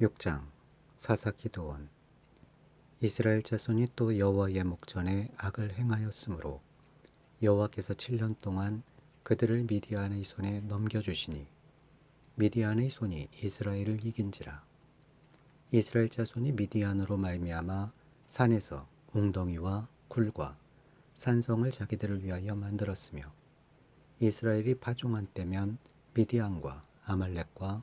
6장 사사 기도원. 이스라엘 자손이 또 여호와의 목전에 악을 행하였으므로 여호와께서 7년 동안 그들을 미디안의 손에 넘겨주시니 미디안의 손이 이스라엘을 이긴지라. 이스라엘 자손이 미디안으로 말미암아 산에서 웅덩이와 굴과 산성을 자기들을 위하여 만들었으며 이스라엘이 파종한 때면 미디안과 아말렉과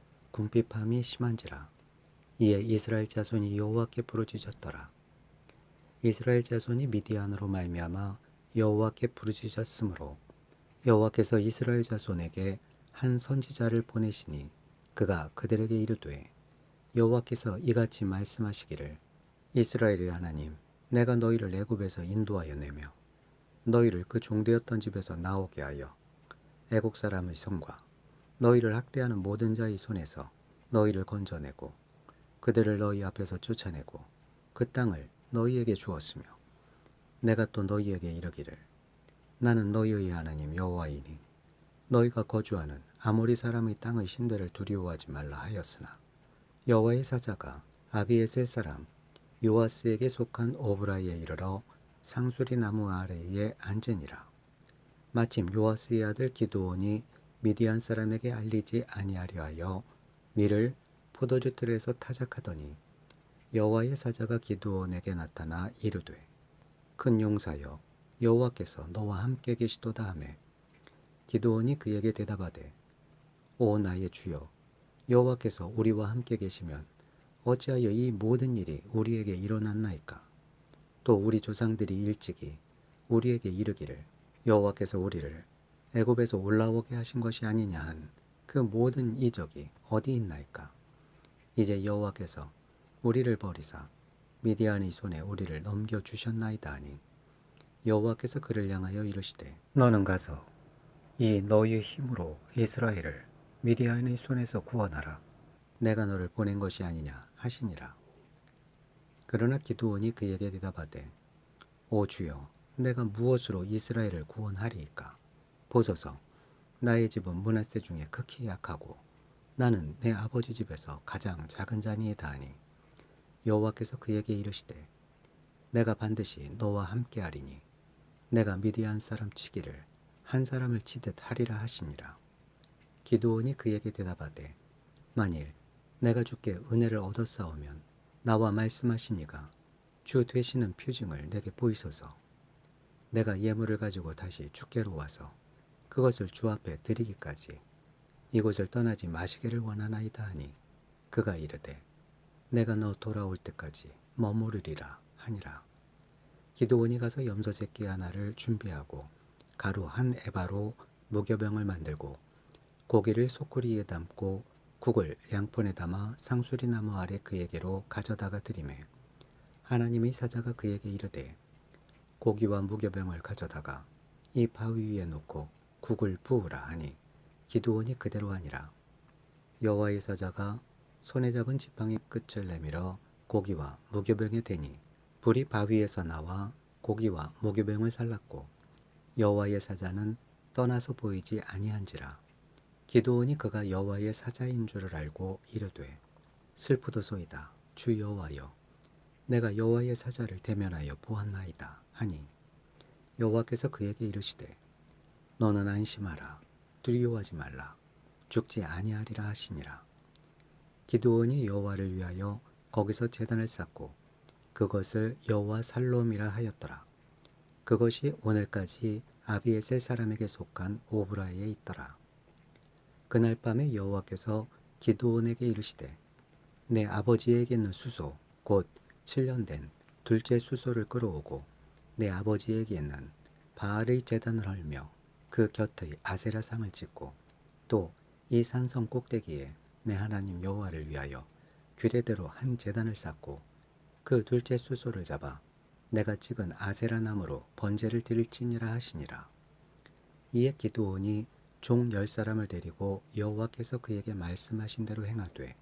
궁핍함이 심한지라. 이에 이스라엘 자손이 여호와께 부르짖었더라. 이스라엘 자손이 미디안으로 말미암아 여호와께 부르짖었으므로 여호와께서 이스라엘 자손에게 한 선지자를 보내시니 그가 그들에게 이르되 여호와께서 이같이 말씀하시기를 이스라엘의 하나님 내가 너희를 애굽에서 인도하여 내며 너희를 그 종되었던 집에서 나오게 하여 애국 사람의 손과 너희를 학대하는 모든 자의 손에서 너희를 건져내고 그들을 너희 앞에서 쫓아내고 그 땅을 너희에게 주었으며 내가 또 너희에게 이르기를 나는 너희의 하나님 여호와이니 너희가 거주하는 아모리 사람의 땅의 신들을 두려워하지 말라 하였으나 여호와의 사자가 아비에셀 사람 요아스에게 속한 오브라이에 이르러 상수리 나무 아래에 앉으니라. 마침 요아스의 아들 기드온이 미디안 사람에게 알리지 아니하려 하여 밀을 포도주 틀에서 타작하더니 여호와의 사자가 기드온에게 나타나 이르되 큰 용사여 여호와께서 너와 함께 계시도다 하매 기드온이 그에게 대답하되 오 나의 주여 여호와께서 우리와 함께 계시면 어찌하여 이 모든 일이 우리에게 일어났나이까? 또 우리 조상들이 일찍이 우리에게 이르기를 여호와께서 우리를 애굽에서 올라오게 하신 것이 아니냐 한 그 모든 이적이 어디 있나이까? 이제 여호와께서 우리를 버리사 미디안의 손에 우리를 넘겨 주셨나이다 하니 여호와께서 그를 향하여 이르시되 너는 가서 이 너희의 힘으로 이스라엘을 미디안의 손에서 구원하라. 내가 너를 보낸 것이 아니냐 하시니라. 그러나 기드온이 그에게 대답하되 오 주여 내가 무엇으로 이스라엘을 구원하리이까 보소서. 나의 집은 문하세 중에 극히 약하고 나는 내 아버지 집에서 가장 작은 자니이다 하니 여호와께서 그에게 이르시되 내가 반드시 너와 함께하리니 내가 미디안 사람 치기를 한 사람을 치듯 하리라 하시니라. 기드온이 그에게 대답하되 만일 내가 주께 은혜를 얻었사오면 나와 말씀하시니가 주 되시는 표징을 내게 보이소서. 내가 예물을 가지고 다시 주께로 와서 그것을 주 앞에 드리기까지 이곳을 떠나지 마시기를 원하나이다 하니 그가 이르되 내가 너 돌아올 때까지 머무르리라 하니라. 기도원이 가서 염소 새끼 하나를 준비하고 가루 한 에바로 무교병을 만들고 고기를 소쿠리에 담고 국을 양폰에 담아 상수리 나무 아래 그에게로 가져다가 드리매 하나님의 사자가 그에게 이르되 고기와 무교병을 가져다가 이 바위 위에 놓고 국을 부으라 하니 기드온이 그대로 하니라. 여호와의 사자가 손에 잡은 지팡이 끝을 내밀어 고기와 무교병에 대니 불이 바위에서 나와 고기와 무교병을 살랐고 여호와의 사자는 떠나서 보이지 아니한지라. 기드온이 그가 여호와의 사자인 줄을 알고 이르되 슬프도소이다 주 여호와여 내가 여호와의 사자를 대면하여 보았나이다 하니 여호와께서 그에게 이르시되 너는 안심하라. 두려워하지 말라. 죽지 아니하리라 하시니라. 기드온이 여호와를 위하여 거기서 제단을 쌓고 그것을 여호와 살롬이라 하였더라. 그것이 오늘까지 아비에셀 사람에게 속한 오브라에 있더라. 그날 밤에 여호와께서 기드온에게 이르시되 내 아버지에게 있는 수소 곧 7년 된 둘째 수소를 끌어오고 내 아버지에게 있는 바알의 재단을 헐며 그 곁의 아세라 상을 찍고 또 이 산성 꼭대기에 내 하나님 여호와를 위하여 규례대로 한 제단을 쌓고 그 둘째 수소를 잡아 내가 찍은 아세라 나무로 번제를 드릴지니라 하시니라. 이에 기드온이 종 열 사람을 데리고 여호와께서 그에게 말씀하신 대로 행하되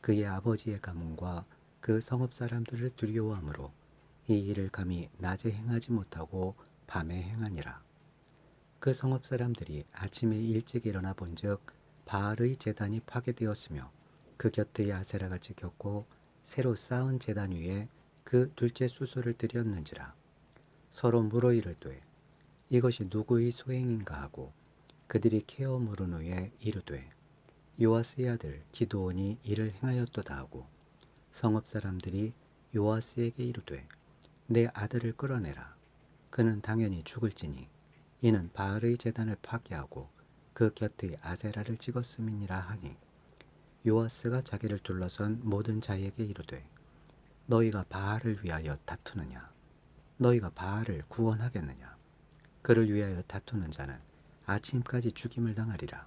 그의 아버지의 가문과 그 성읍 사람들을 두려워하므로 이 일을 감히 낮에 행하지 못하고 밤에 행하니라. 그 성읍 사람들이 아침에 일찍 일어나 본즉 바알의 제단이 파괴되었으며 그 곁의 아세라가 찍혔고 새로 쌓은 제단 위에 그 둘째 수소를 들였는지라. 서로 물어 이르되 이것이 누구의 소행인가 하고 그들이 케어 물은 후에 이르되 요아스의 아들 기드온이 이를 행하였도다 하고 성읍 사람들이 요아스에게 이르되 내 아들을 끌어내라. 그는 당연히 죽을지니 이는 바알의 제단을 파괴하고 그 곁의 아세라를 찍었음이니라 하니 요아스가 자기를 둘러선 모든 자에게 이르되 너희가 바알을 위하여 다투느냐? 너희가 바알을 구원하겠느냐? 그를 위하여 다투는 자는 아침까지 죽임을 당하리라.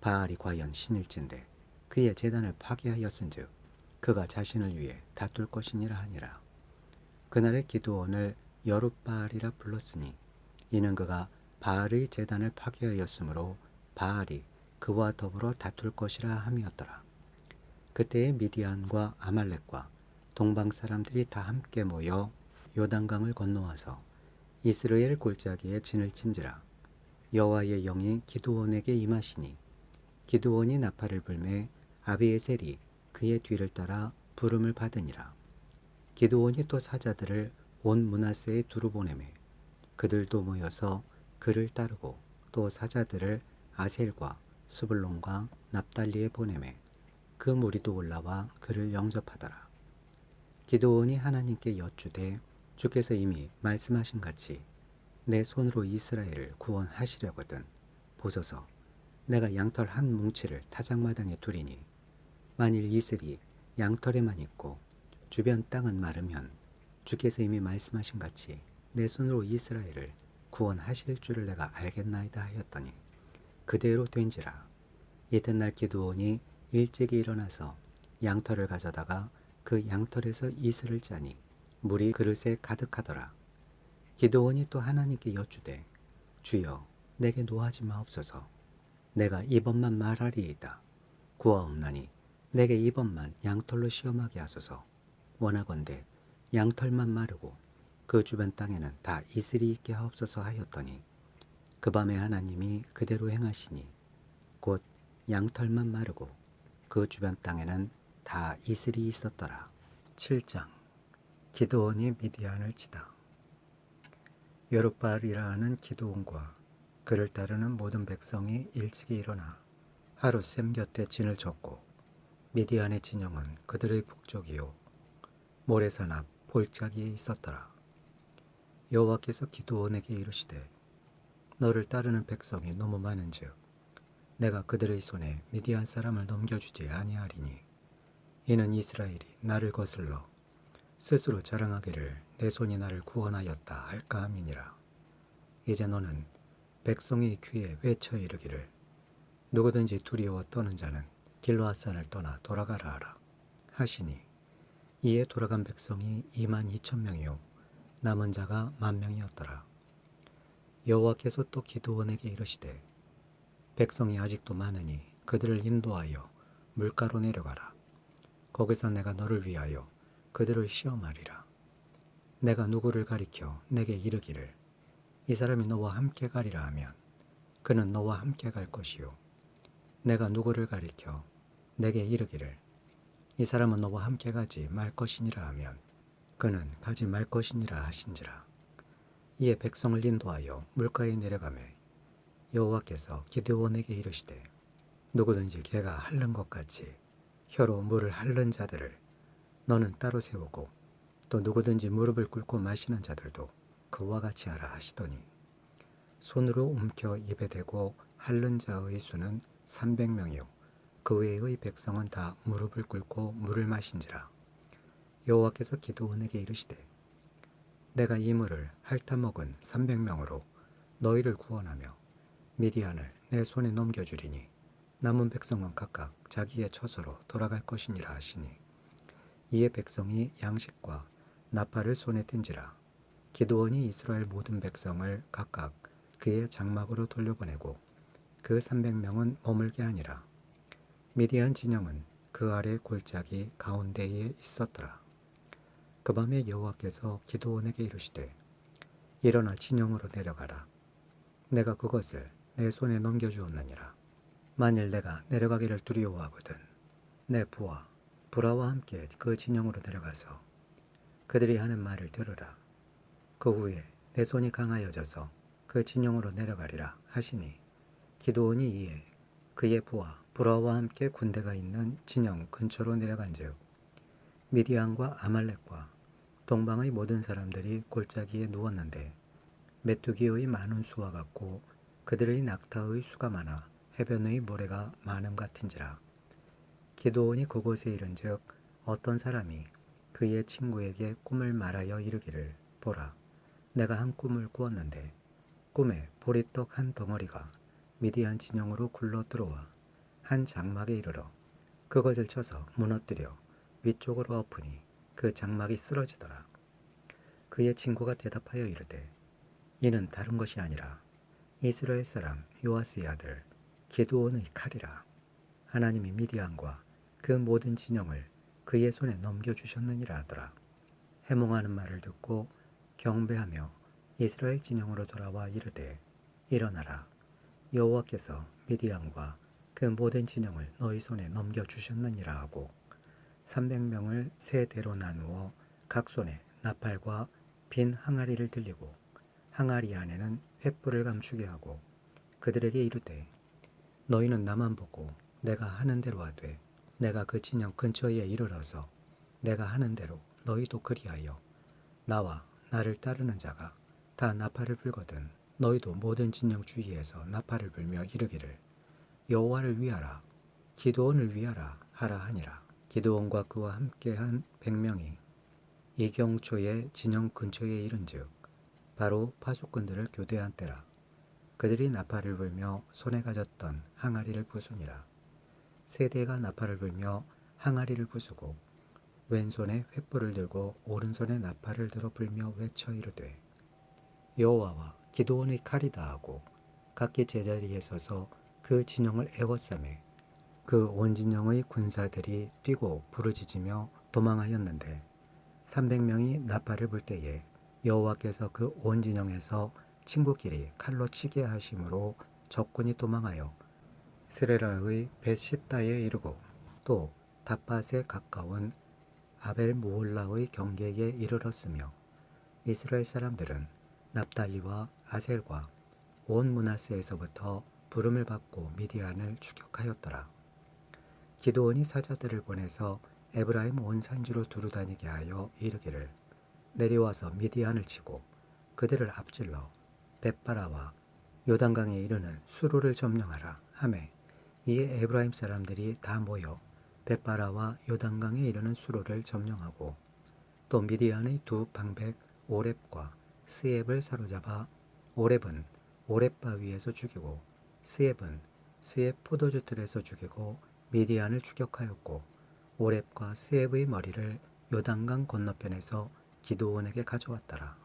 바알이 과연 신일진데 그의 제단을 파괴하였은즉 그가 자신을 위해 다툴 것이니라 하니라. 그날의 기도원을 여룻바알이라 불렀으니 이는 그가 바알의 제단을 파괴하였으므로 바알이 그와 더불어 다툴 것이라 함이었더라. 그때에 미디안과 아말렉과 동방 사람들이 다 함께 모여 요단강을 건너와서 이스라엘 골짜기에 진을 친지라 여호와의 영이 기드온에게 임하시니 기드온이 나팔을 불매 아비에셀이 그의 뒤를 따라 부름을 받으니라 기드온이 또 사자들을 온 문하세에 두루 보내매 그들도 모여서 그를 따르고 또 사자들을 아셀과 수블론과 납달리에 보내매 그 무리도 올라와 그를 영접하더라. 기도원이 하나님께 여쭈되 주께서 이미 말씀하신 같이 내 손으로 이스라엘을 구원하시려거든 보소서 내가 양털 한 뭉치를 타작마당에 두리니 만일 이슬이 양털에만 있고 주변 땅은 마르면 주께서 이미 말씀하신 같이 내 손으로 이스라엘을 구원하실 줄을 내가 알겠나이다 하였더니 그대로 된지라. 이튿날 기드온이 일찍이 일어나서 양털을 가져다가 그 양털에서 이슬을 짜니 물이 그릇에 가득하더라. 기드온이 또 하나님께 여쭈되 주여 내게 노하지 마옵소서 내가 이번만 말하리이다. 구하옵나니 내게 이번만 양털로 시험하게 하소서. 원하건대 양털만 마르고 그 주변 땅에는 다 이슬이 있게 하옵소서 하였더니 그 밤에 하나님이 그대로 행하시니 곧 양털만 마르고 그 주변 땅에는 다 이슬이 있었더라. 7장 기도원이 미디안을 치다 여룻바알이라 하는 기도원과 그를 따르는 모든 백성이 일찍이 일어나 하루 샘 곁에 진을 쳤고 미디안의 진영은 그들의 북쪽이요 모래산 앞 볼짜기에 있었더라. 여호와께서 기도원에게 이르시되 너를 따르는 백성이 너무 많은즉 내가 그들의 손에 미디안 사람을 넘겨주지 아니하리니 이는 이스라엘이 나를 거슬러 스스로 자랑하기를 내 손이 나를 구원하였다 할까 함이니라. 이제 너는 백성의 귀에 외쳐 이르기를 누구든지 두려워 떠는 자는 길로아산을 떠나 돌아가라 하라 하시니 이에 돌아간 백성이 2만 2천 명이요 남은 자가 만 명이었더라. 여호와께서 또 기도원에게 이르시되 백성이 아직도 많으니 그들을 인도하여 물가로 내려가라. 거기서 내가 너를 위하여 그들을 시험하리라. 내가 누구를 가리켜 내게 이르기를 이 사람이 너와 함께 가리라 하면 그는 너와 함께 갈 것이요. 내가 누구를 가리켜 내게 이르기를 이 사람은 너와 함께 가지 말 것이니라 하면 그는 가지 말 것이니라 하신지라. 이에 백성을 인도하여 물가에 내려가매 여호와께서 기드온에게 이르시되 누구든지 개가 핥는 것 같이 혀로 물을 핥는 자들을 너는 따로 세우고 또 누구든지 무릎을 꿇고 마시는 자들도 그와 같이 하라 하시더니 손으로 움켜 입에 대고 핥는 자의 수는 300명이요 그 외의 백성은 다 무릎을 꿇고 물을 마신지라 여호와께서 기도원에게 이르시되 내가 이 물을 핥아먹은 300명으로 너희를 구원하며 미디안을 내 손에 넘겨주리니 남은 백성은 각각 자기의 처소로 돌아갈 것이니라 하시니 이에 백성이 양식과 나팔을 손에 든지라. 기도원이 이스라엘 모든 백성을 각각 그의 장막으로 돌려보내고 그 300명은 머물게 하니라. 미디안 진영은 그 아래 골짜기 가운데에 있었더라 그 밤에 여호와께서 기도원에게 이르시되 일어나 진영으로 내려가라 내가 그것을 내 손에 넘겨주었느니라 만일 내가 내려가기를 두려워하거든 내 부하 브라와 함께 그 진영으로 내려가서 그들이 하는 말을 들으라. 그 후에 내 손이 강하여져서 그 진영으로 내려가리라 하시니 기도원이 이에 그의 부하 브라와 함께 군대가 있는 진영 근처로 내려간즉 미디안과 아말렉과 동방의 모든 사람들이 골짜기에 누웠는데 메뚜기의 많은 수와 같고 그들의 낙타의 수가 많아 해변의 모래가 많음 같은지라. 기도원이 그곳에 이른즉 어떤 사람이 그의 친구에게 꿈을 말하여 이르기를 보라. 내가 한 꿈을 꾸었는데 꿈에 보리떡 한 덩어리가 미디안 진영으로 굴러 들어와 한 장막에 이르러 그것을 쳐서 무너뜨려 위쪽으로 엎으니 그 장막이 쓰러지더라. 그의 친구가 대답하여 이르되 이는 다른 것이 아니라 이스라엘 사람 요아스의 아들 기드온의 칼이라. 하나님이 미디안과 그 모든 진영을 그의 손에 넘겨주셨느니라 하더라. 해몽하는 말을 듣고 경배하며 이스라엘 진영으로 돌아와 이르되 일어나라. 여호와께서 미디안과 그 모든 진영을 너희 손에 넘겨주셨느니라 하고 300명을 세 대로 나누어 각 손에 나팔과 빈 항아리를 들리고 항아리 안에는 횃불을 감추게 하고 그들에게 이르되 너희는 나만 보고 내가 하는 대로 하되 내가 그 진영 근처에 이르러서 내가 하는 대로 너희도 그리하여 나와 나를 따르는 자가 다 나팔을 불거든 너희도 모든 진영 주위에서 나팔을 불며 이르기를 여호와를 위하라 기도원을 위하라 하라 하니라 기도원과 그와 함께한 백명이 이경초의 진영 근처에 이른즉 바로 파수꾼들을 교대한 때라 그들이 나팔을 불며 손에 가졌던 항아리를 부수니라. 세대가 나팔을 불며 항아리를 부수고 왼손에 횃불을 들고 오른손에 나팔을 들어 불며 외쳐 이르되 여호와와 기도원의 칼이다 하고 각기 제자리에 서서 그 진영을 애워싸매 그온 진영의 군사들이 뛰고 부르짖으며 도망하였는데 300명이 나팔을 불 때에 여호와께서 그온 진영에서 친구끼리 칼로 치게 하심으로 적군이 도망하여 스레라의 벳시다에 이르고 또 다팟에 가까운 아벨 모홀라의 경계에 이르렀으며 이스라엘 사람들은 납달리와 아셀과 온 문하스에서부터 부름을 받고 미디안을 추격하였더라. 기도원이 사자들을 보내서 에브라임 온 산지로 두루 다니게 하여 이르기를 내려와서 미디안을 치고 그들을 앞질러 벳바라와 요단강에 이르는 수로를 점령하라 하매 이에 에브라임 사람들이 다 모여 벳바라와 요단강에 이르는 수로를 점령하고 또 미디안의 두 방백 오렙과 스엡을 사로잡아 오렙은 오렙 바위에서 죽이고 스엡은 스엡 포도주 틀에서 죽이고 미디안을 추격하였고 오렙과 스엡의 머리를 요단강 건너편에서 기도원에게 가져왔더라.